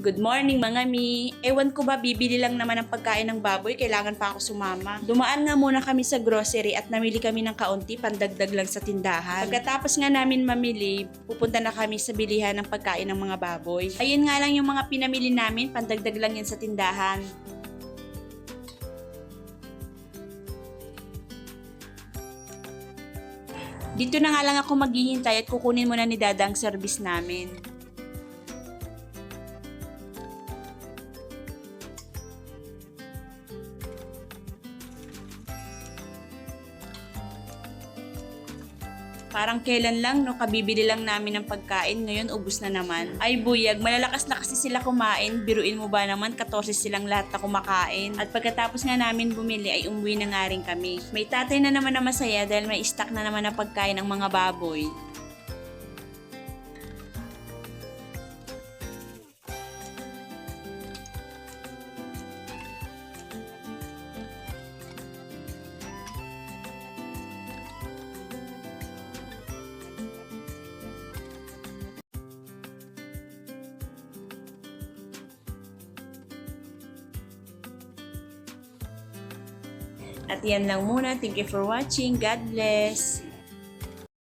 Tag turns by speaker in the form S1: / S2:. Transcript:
S1: Good morning mga mi. Ewan ko ba bibili lang naman ng pagkain ng baboy, kailangan pa ako sumama. Dumaan nga muna kami sa grocery at namili kami ng kaunti pandagdag lang sa tindahan. Pagkatapos nga namin mamili, pupunta na kami sa bilihan ng pagkain ng mga baboy. Ayun nga lang yung mga pinamili namin, pandagdag lang yan sa tindahan. Dito na nga lang ako maghihintay at kukunin muna ni Dada ang service namin. Parang kailan lang, no, kabibili lang namin ng pagkain, ngayon ubus na naman. Ay buyag, malalakas na kasi sila kumain, biruin mo ba naman, 14 silang lahat na kumakain. At pagkatapos nga namin bumili, ay umuwi na nga rin kami. May tatay na naman na masaya dahil may stock na naman na pagkain ng mga baboy. At yan lang muna. Thank you for watching. God bless.